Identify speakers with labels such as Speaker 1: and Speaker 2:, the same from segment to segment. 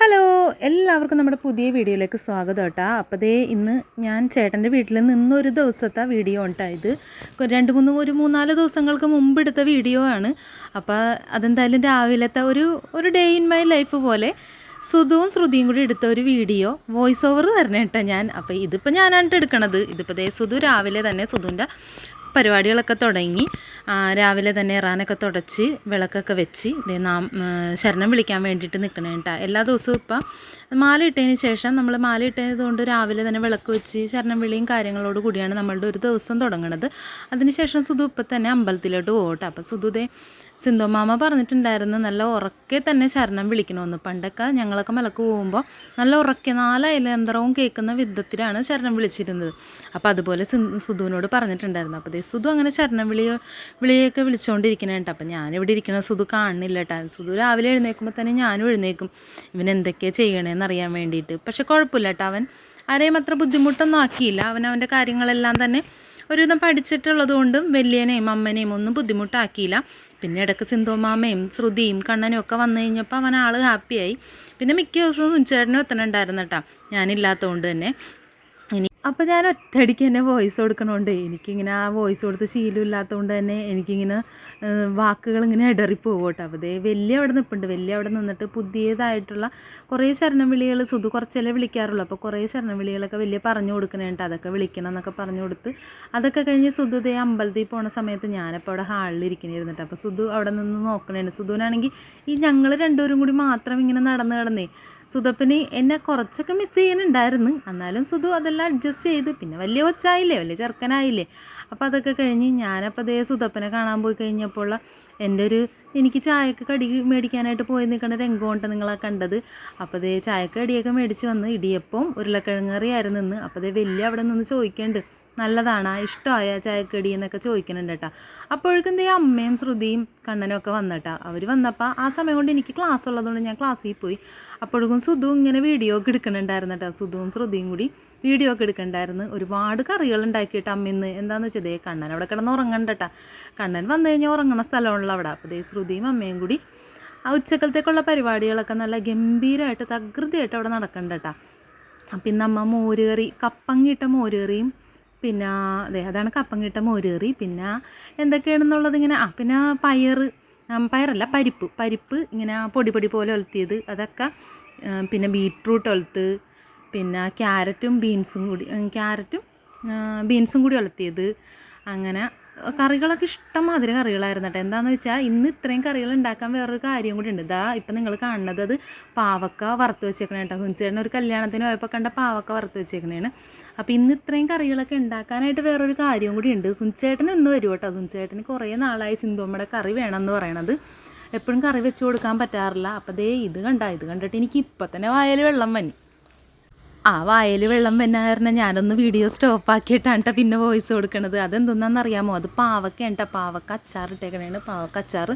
Speaker 1: Hello എല്ലാവർക്കും നമ്മുടെ പുതിയ വീഡിയോയിലേക്ക് സ്വാഗതം കേട്ടോ. അപ്പോൾ ദേ ഇന്ന് ഞാൻ ചേട്ടന്റെ വീട്ടിൽ നിന്നൊരു ദിവസത്തെ വീഡിയോ ഉണ്ടാ ഇത്? രണ്ട് മൂന്ന് ഒരു മൂന്നാൽ ദിവസങ്ങൾക്ക് മുമ്പ് എടുത്ത വീഡിയോ ആണ്. അപ്പോൾ അതെന്തായാലും രാവിലത്തെ ഒരു ഒരു ഡേ ഇൻ മൈ ലൈഫ് പോലെ സുധുവും ശ്രുതിയും കൂടി എടുത്ത ഒരു വീഡിയോ വോയിസ് ഓവർ തരണേ ഞാൻ. അപ്പോൾ ഇതിപ്പോൾ ഞാനാണ് എടുക്കണത്. ഇതിപ്പോൾ ദേ സുധു രാവിലെ തന്നെ സുധുവിന്റെ പരിപാടികളൊക്കെ തുടങ്ങി രാവിലെ തന്നെ ഇറാനൊക്കെ തുടച്ച് വിളക്കൊക്കെ വെച്ച് നാം ശരണം വിളിക്കാൻ വേണ്ടിയിട്ട് നിൽക്കണേ കേട്ടോ എല്ലാ ദിവസവും ഇപ്പം മാല ഇട്ടതിന് ശേഷം നമ്മൾ മാല ഇട്ടത് കൊണ്ട് രാവിലെ തന്നെ വിളക്ക് വെച്ച് ശരണം വിളിയും കാര്യങ്ങളോട് കൂടിയാണ് നമ്മളുടെ ഒരു ദിവസം തുടങ്ങണത്. അതിനുശേഷം സുധു ഇപ്പം തന്നെ അമ്പലത്തിലോട്ട് പോകട്ടെ അപ്പം സുധു ദേ സിന്ധു മാമ പറഞ്ഞിട്ടുണ്ടായിരുന്നു നല്ല ഉറക്കെ തന്നെ ശരണം വിളിക്കണമെന്ന്. പണ്ടൊക്കെ ഞങ്ങളൊക്കെ മലക്ക് പോകുമ്പോൾ നല്ല ഉറക്കെ നാലയലന്തരവും കേൾക്കുന്ന വിധത്തിലാണ് ശരണം വിളിച്ചിരുന്നത്. അപ്പോൾ അതുപോലെ സുധുവിനോട് പറഞ്ഞിട്ടുണ്ടായിരുന്നു. അപ്പോൾ ദേ സുധു അങ്ങനെ ശരണം വിളി വിളിയൊക്കെ വിളിച്ചുകൊണ്ടിരിക്കണേട്ടോ അപ്പോൾ ഞാനിവിടെ ഇരിക്കണ സുധു കാണുന്നില്ല കേട്ടോ. സുധു രാവിലെ എഴുന്നേൽക്കുമ്പോൾ തന്നെ ഞാനും എഴുന്നേക്കും ഇവൻ എന്തൊക്കെയാണ് ചെയ്യണേന്ന് അറിയാൻ വേണ്ടിയിട്ട്. പക്ഷെ കുഴപ്പമില്ല കേട്ടോ അവൻ. ആരെയും അത്ര ബുദ്ധിമുട്ടൊന്നും ആക്കിയില്ല. അവൻ അവന്റെ കാര്യങ്ങളെല്ലാം തന്നെ ഒരുവിധം പഠിച്ചിട്ടുള്ളത് കൊണ്ടും വലിയനെയും അമ്മനെയും ഒന്നും ബുദ്ധിമുട്ടാക്കിയില്ല. പിന്നെ ഇടയ്ക്ക് സിന്ധുമാമയും ശ്രുതിയും കണ്ണനും ഒക്കെ വന്നു കഴിഞ്ഞപ്പോൾ അവൻ ആൾ ഹാപ്പിയായി പിന്നെ മിക്ക ദിവസവും സുനിച്ചേട്ടനും എത്തണുണ്ടായിരുന്നു കേട്ടോ. ഞാനില്ലാത്തതുകൊണ്ട് തന്നെ. ഇനി അപ്പോൾ ഞാൻ ഒറ്റയടിക്ക് തന്നെ വോയിസ് കൊടുക്കണോണ്ട് എനിക്കിങ്ങനെ ആ വോയിസ് കൊടുത്ത് ശീലമില്ലാത്തതുകൊണ്ട് തന്നെ എനിക്കിങ്ങനെ വാക്കുകൾ ഇങ്ങനെ ഇടറിപ്പോകും കേട്ടോ അപ്പോൾ ദേ വലിയ അവിടെ നിൽപ്പുണ്ട് വലിയ അവിടെ നിന്നിട്ട് പുതിയതായിട്ടുള്ള കുറേ ശരണം വിളികൾ സുധു കുറച്ചല്ലേ വിളിക്കാറുള്ളൂ. അപ്പോൾ കുറേ ശരണം വിളികളൊക്കെ വലിയ പറഞ്ഞു കൊടുക്കണേട്ടോ അതൊക്കെ വിളിക്കണം എന്നൊക്കെ പറഞ്ഞു കൊടുത്ത് അതൊക്കെ കഴിഞ്ഞ് സുധു ദേ അമ്പലത്തിൽ പോണ സമയത്ത് ഞാനപ്പോൾ അവിടെ ഹാളിൽ ഇരിക്കണിരുന്നിട്ട് അപ്പോൾ സുധു അവിടെ നിന്ന് നോക്കണേണ്ട്. സുധുവിനാണെങ്കിൽ ഈ ഞങ്ങൾ രണ്ടുപേരും കൂടി മാത്രം ഇങ്ങനെ നടന്ന് കിടന്നേ സുധപ്പിന് എന്നെ കുറച്ചൊക്കെ മിസ് ചെയ്യാനുണ്ടായിരുന്നു എന്നാലും സുധു അതെല്ലാം അഡ്ജസ്റ്റ് ചെയ്ത്. പിന്നെ വലിയ കൊച്ചായില്ലേ വലിയ ചെറുക്കനായില്ലേ. അപ്പോൾ അതൊക്കെ കഴിഞ്ഞ് ഞാനപ്പോൾ അതേ സുതപ്പനെ കാണാൻ പോയി കഴിഞ്ഞപ്പോൾ എന്റെ ഒരു എനിക്ക് ചായക്ക് കടി മേടിക്കാനായിട്ട് പോയി നിൽക്കുന്ന രംഗമുണ്ട് നിങ്ങളാ കണ്ടത്. അപ്പോൾ അതേ ചായക്ക് കടിയൊക്കെ മേടിച്ച് വന്ന് ഇടിയപ്പം ഉരുളക്കിഴങ്ങ് കറിയായിരുന്നു നിന്ന്. അപ്പോൾ അതേ വലിയ അവിടെ നിന്ന് ചോദിക്കേണ്ടത് നല്ലതാണ് ഇഷ്ടമായ ചായക്കടി എന്നൊക്കെ ചോദിക്കുന്നുണ്ട് കേട്ടോ അപ്പോഴേക്കും എന്തേ അമ്മയും ശ്രുതിയും കണ്ണനും ഒക്കെ വന്നിട്ടാ അവർ വന്നപ്പോൾ ആ സമയം കൊണ്ട് എനിക്ക് ക്ലാസ് ഉള്ളതുകൊണ്ട് ഞാൻ ക്ലാസ്സിൽ പോയി. അപ്പോഴേക്കും സുധു ഇങ്ങനെ വീഡിയോ ഒക്കെ എടുക്കുന്നുണ്ടായിരുന്നു കേട്ടോ സുധുവും ശ്രുതിയും കൂടി വീഡിയോ ഒക്കെ എടുക്കണ്ടായിരുന്നു. ഒരുപാട് കറികൾ ഉണ്ടാക്കിയിട്ട് അമ്മിന്ന് എന്താന്ന് വെച്ചാൽ ദേ കണ്ണൻ അവിടെ കിടന്ന് ഉറങ്ങണ്ടട്ടാ കണ്ണൻ വന്നു കഴിഞ്ഞാൽ ഉറങ്ങണ സ്ഥലമുള്ള അവിടെ. അപ്പോൾ ദേ ശ്രുതിയും അമ്മയും കൂടി ആ ഉച്ചക്കലത്തേക്കുള്ള പരിപാടികളൊക്കെ നല്ല ഗംഭീരമായിട്ട് തകൃതിയായിട്ട് അവിടെ നടക്കണ്ടട്ടാ പിന്നെ അമ്മ മോരുകറി കപ്പങ്ങിട്ട മോരുകറിയും പിന്നെ അതെ അതാണ് കപ്പങ്ങിട്ട മോരുകറി പിന്നെ എന്തൊക്കെയാണെന്നുള്ളത് ഇങ്ങനെ ആ പിന്നെ പയർ പയറല്ല പരിപ്പ്. പരിപ്പ് ഇങ്ങനെ പൊടി പൊടി പോലെ ഒലത്തിയത്. അതൊക്കെ പിന്നെ ബീട്രൂട്ട് ഒലത്ത് പിന്നെ ക്യാരറ്റും ബീൻസും കൂടി ക്യാരറ്റും ബീൻസും കൂടി വളർത്തിയത് അങ്ങനെ കറികളൊക്കെ ഇഷ്ടം മാതിരി കറികളായിരുന്നു കേട്ടോ എന്താണെന്ന് വെച്ചാൽ ഇന്ന് ഇത്രയും കറികൾ ഉണ്ടാക്കാൻ വേറൊരു കാര്യം കൂടി ഉണ്ട്. ഇതാ ഇപ്പം നിങ്ങൾ കാണുന്നത് അത് പാവക്ക വറുത്ത് വെച്ചേക്കണേ കേട്ടോ സുനിച്ചേട്ടൻ ഒരു കല്യാണത്തിന് പോയപ്പോൾ കണ്ട പാവക്ക വറുത്ത് വെച്ചേക്കണേണ്. അപ്പോൾ ഇന്ന് ഇത്രയും കറികളൊക്കെ ഉണ്ടാക്കാനായിട്ട് വേറൊരു കാര്യം കൂടി ഉണ്ട്. സുനിച്ചേട്ടൻ ഇന്ന് വരും കേട്ടോ സുനിച്ചേട്ടന് കുറേ നാളായി സിന്ധുമ്മയുടെ കറി വേണമെന്ന് പറയണത്. എപ്പോഴും കറി വെച്ച് കൊടുക്കാൻ പറ്റാറില്ല. അപ്പോൾ ദേ ഇത് കണ്ട ഇത് കണ്ടിട്ട് എനിക്ക് ഇപ്പം തന്നെ വായൽ വെള്ളം വന്നി. ആ വായൽ വെള്ളം വന്ന കാരണം ഞാനൊന്ന് വീഡിയോ സ്റ്റോപ്പാക്കിയിട്ടാണ് ട്ടോ പിന്നെ വോയിസ് കൊടുക്കണത്. അതെന്തെന്നാന്ന് അറിയാമോ അത് പാവക്ക കേട്ടോ പാവക്ക അച്ചാർ ഇട്ടേക്കണേണ്. പാവക്ക അച്ചാർ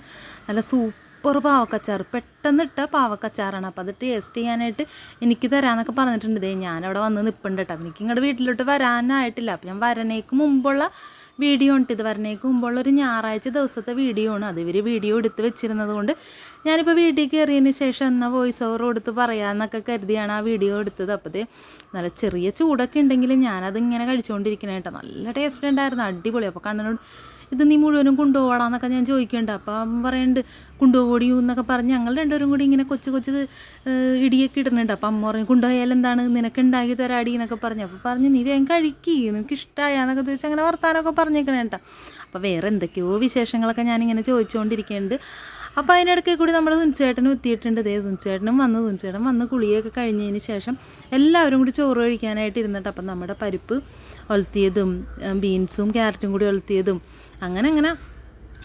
Speaker 1: നല്ല സൂപ്പർ പാവക്ക അച്ചാർ പെട്ടെന്ന് ഇട്ട പാവക്ക അച്ചാറാണ് അപ്പോൾ അത് ടേസ്റ്റ് ചെയ്യാനായിട്ട് എനിക്ക് തരാമെന്നൊക്കെ പറഞ്ഞിട്ടുണ്ട്. ഇതേ ഞാനവിടെ വന്ന് നിൽപ്പുണ്ട് കേട്ടോ എനിക്ക് ഇങ്ങോട്ട് വീട്ടിലോട്ട് വരാനായിട്ടില്ല. അപ്പോൾ ഞാൻ വരണേക്ക് മുമ്പുള്ള വീഡിയോ ഉണ്ട്. ഇത് വരണേക്ക് മുമ്പുള്ളൊരു ഞായറാഴ്ച ദിവസത്തെ വീഡിയോ ആണ്. അത് ഇവർ വീഡിയോ എടുത്ത് വെച്ചിരുന്നത് കൊണ്ട് ഞാനിപ്പോൾ വീട്ടിൽ കയറിയതിന് ശേഷം എന്നാൽ വോയിസ് ഓവർ കൊടുത്ത് പറയാമെന്നൊക്കെ കരുതിയാണ് ആ വീഡിയോ എടുത്തത്. അപ്പോഴത്തെ നല്ല ചെറിയ ചൂടൊക്കെ ഉണ്ടെങ്കിലും ഞാനതിങ്ങനെ കഴിച്ചുകൊണ്ടിരിക്കണേട്ടോ നല്ല ടേസ്റ്റ് ഉണ്ടായിരുന്നു. അടിപൊളി. അപ്പോൾ കണ്ണനോട് ഇത് നീ മുഴുവനും കൊണ്ടുപോവാടാന്നൊക്കെ ഞാൻ ചോദിക്കേണ്ട. അപ്പോൾ അവൻ പറയുന്നുണ്ട് കൊണ്ടുപോടി എന്നൊക്കെ പറഞ്ഞ് ഞങ്ങൾ രണ്ടുപേരും കൂടി ഇങ്ങനെ കൊച്ചു കൊച്ചു ഇടിയൊക്കെ ഇടുന്നുണ്ട്. അപ്പം അമ്മ പറഞ്ഞു കൊണ്ടുപോയാൽ എന്താണ്? നിനക്ക് ഉണ്ടാക്കി തരാടി എന്നൊക്കെ പറഞ്ഞു. അപ്പോൾ പറഞ്ഞു നീ വേഗം കഴിക്കി നിനക്ക് ഇഷ്ടമായെന്നൊക്കെ ചോദിച്ചാൽ അങ്ങനെ വർത്താനമൊക്കെ പറഞ്ഞേക്കണേട്ടാ. അപ്പോൾ വേറെ എന്തൊക്കെയോ വിശേഷങ്ങളൊക്കെ ഞാനിങ്ങനെ ചോദിച്ചുകൊണ്ടിരിക്കുന്നുണ്ട് അപ്പോൾ അതിനിടയ്ക്ക് കൂടി നമ്മുടെ തുഞ്ചേട്ടനും എത്തിയിട്ടുണ്ട് ദേ തുഞ്ചേട്ടനും വന്ന്. തുഞ്ചേട്ടൻ വന്ന് കുളിയൊക്കെ കഴിഞ്ഞതിന് ശേഷം എല്ലാവരും കൂടി ചോറ് കഴിക്കാനായിട്ട് ഇരുന്നിട്ട് അപ്പം നമ്മുടെ പരിപ്പ് ഒലത്തിയതും ബീൻസും ക്യാരറ്റും കൂടി ഒലത്തിയതും അങ്ങനെ അങ്ങനെ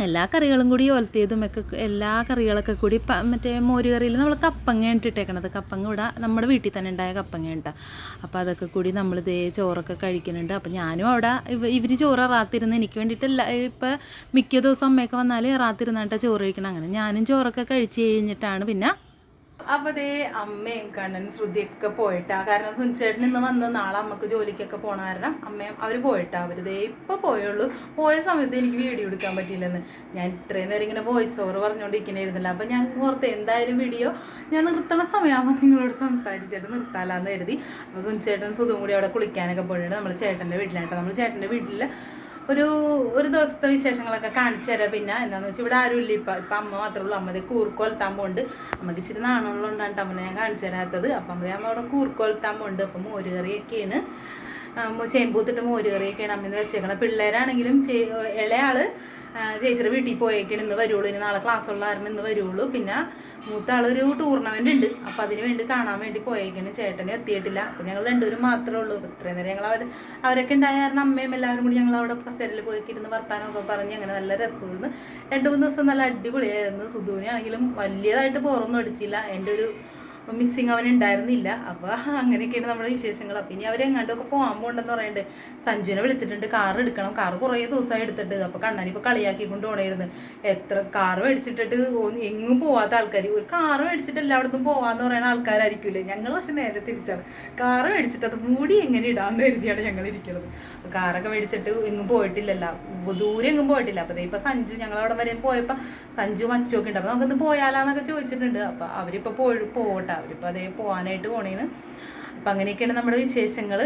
Speaker 1: എല്ലാ കറികളും കൂടി ഒലത്തിയതും ഒക്കെ എല്ലാ കറികളൊക്കെ കൂടി മറ്റേ മോര് കറിയിൽ നമ്മൾ കപ്പങ്ങ ഇട്ടിട്ടേക്കണത്. കപ്പങ്ങ ഇവിടെ നമ്മുടെ വീട്ടിൽ തന്നെ ഉണ്ടായ കപ്പങ്ങ ഉണ്ട് അപ്പോൾ അതൊക്കെ കൂടി നമ്മൾ ഇതേ ചോറൊക്കെ കഴിക്കുന്നുണ്ട്. അപ്പോൾ ഞാനും അവിടെ ഇവ ഇവർ ചോറ് റാത്തിരുന്ന് എനിക്ക് വേണ്ടിയിട്ടല്ല ഇപ്പോൾ മിക്ക ദിവസം അമ്മയൊക്കെ വന്നാൽ റാത്തിരുന്നിട്ട് ചോറ് കഴിക്കണം അങ്ങനെ ഞാനും ചോറൊക്കെ കഴിച്ച് കഴിഞ്ഞിട്ടാണ് പിന്നെ അപ്പൊ അതേ അമ്മയും കണ്ണനും ശ്രുതിയൊക്കെ പോയിട്ടാ കാരണം സുനിച്ചേട്ടൻ ഇന്ന് വന്ന് നാളെ അമ്മയ്ക്ക് ജോലിക്കൊക്കെ പോണ കാരണം അമ്മയും അവർ പോയിട്ടാ. അവർ ദേ ഇപ്പൊ പോയുള്ളൂ. പോയ സമയത്ത് എനിക്ക് വീഡിയോ എടുക്കാൻ പറ്റിയില്ലെന്ന്. ഞാൻ ഇത്രയും നേരം ഇങ്ങനെ വോയിസ് ഓവർ പറഞ്ഞുകൊണ്ടിരിക്കണായിരുന്നില്ല അപ്പൊ ഞാൻ ഓർത്ത് എന്തായാലും വീഡിയോ ഞാൻ നിർത്തണ സമയമാകുമ്പോൾ നിങ്ങളോട് സംസാരിച്ചിട്ട് നിർത്താലാന്ന് കരുതി. അപ്പൊ സുനിച്ചേട്ടൻ സുതും കൂടി അവിടെ കുളിക്കാനൊക്കെ പോയിട്ടുണ്ട്. നമ്മൾ ചേട്ടന്റെ വീട്ടിലായിട്ട് നമ്മൾ ചേട്ടന്റെ വീട്ടിൽ ഒരു ഒരു ദിവസത്തെ വിശേഷങ്ങളൊക്കെ കാണിച്ചു തരാം. പിന്നെ എന്താണെന്ന് വെച്ചാൽ ഇവിടെ ആരും ഇല്ല ഇപ്പം ഇപ്പം അമ്മ മാത്രമേ ഉള്ളൂ. അമ്മ കൂർക്കൊലത്താൻ പോകുന്നുണ്ട് അമ്മയ്ക്ക് ഇച്ചിരി നാണമുള്ളതുകൊണ്ടാണ് അമ്മനെ ഞാൻ കാണിച്ചു തരാത്തത്. അപ്പം അമ്മ അമ്മ അവിടെ കൂർക്കൊലത്താൻ പോകുന്നുണ്ട് അപ്പം മോര് കറിയൊക്കെയാണ്. ചേമ്പൂത്തിട്ട് മോര് കറിയൊക്കെയാണ് അമ്മ വെച്ചേക്കണം പിള്ളേരാണെങ്കിലും ചേ ഇളയാൾ ആ, ചേച്ചിയുടെ വീട്ടിൽ പോയേക്കണം ഇന്ന് വരുള്ളൂ ഇനി നാളെ ക്ലാസ് ഉള്ള കാരണം ഇന്ന് വരുള്ളൂ പിന്നെ മൂത്ത ആളൊരു ടൂർണമെന്റ് ഉണ്ട്. അപ്പം അതിന് വേണ്ടി കാണാൻ വേണ്ടി പോയേക്കണം. ചേട്ടനും എത്തിയിട്ടില്ല. അപ്പം ഞങ്ങൾ രണ്ടുപേരും മാത്രമേ ഉള്ളൂ. ഇത്രയും നേരം ഞങ്ങൾ അവർ അവരൊക്കെ ഉണ്ടായ കാരണം അമ്മയും എല്ലാവരും കൂടി ഞങ്ങൾ അവിടെ കസേരയിൽ പോയി ഇരുന്ന് വർത്താനമൊക്കെ പറഞ്ഞ് അങ്ങനെ നല്ല രസമായിരുന്നു. രണ്ട് മൂന്ന് ദിവസം നല്ല അടിപൊളിയായിരുന്നു. സുധുവിനെ ആണെങ്കിലും വലിയതായിട്ട് പോറൊന്നും അടിച്ചില്ല. എന്റെ ഒരു മിസ്സിങ് അവൻ ഉണ്ടായിരുന്നില്ല. അപ്പോൾ അങ്ങനെയൊക്കെയാണ് നമ്മുടെ വിശേഷങ്ങൾ. അപ്പം ഇനി അവരെങ്ങാണ്ടൊക്കെ പോകാൻ പോകണ്ടെന്ന് പറയുന്നുണ്ട് സഞ്ജുനെ വിളിച്ചിട്ടുണ്ട്. കാർ എടുക്കണം. കാർ കുറേ ദിവസമായി എടുത്തിട്ട്. അപ്പോൾ കണ്ണൻ ഇപ്പോൾ കളിയാക്കി കൊണ്ട് പോണായിരുന്നു. എത്ര കാർ മേടിച്ചിട്ടിട്ട് എങ്ങും പോവാത്ത ആൾക്കാർ. ഒരു കാർ മേടിച്ചിട്ട് എല്ലായിടത്തും പോവാന്ന് പറയുന്ന ആൾക്കാരായിരിക്കില്ലേ ഞങ്ങൾ പക്ഷെ നേരെ തിരിച്ചാണ്. കാർ മേടിച്ചിട്ട് അത് മൂടി എങ്ങനെ ഇടാന്ന് കരുതിയാണ് ഞങ്ങൾ ഇരിക്കുന്നത് കാറൊക്കെ മേടിച്ചിട്ട് എങ്ങും പോയിട്ടില്ലല്ലോ. ദൂരെ എങ്ങും പോയിട്ടില്ല. അപ്പോൾ ഇപ്പോൾ സഞ്ജു ഞങ്ങൾ അവിടെ വരെ പോയപ്പോൾ സഞ്ജു മച്ചൊക്കെ ഉണ്ട്. അപ്പോൾ നമുക്കൊന്ന് പോയാലാന്നൊക്കെ ചോദിച്ചിട്ടുണ്ട്. അപ്പോൾ അവരിപ്പോ പോയി പോകട്ടെ അവരിപ്പോൾ അതേ പോകാനായിട്ട് പോണേന്ന്. അപ്പം അങ്ങനെയൊക്കെയാണ് നമ്മുടെ വിശേഷങ്ങൾ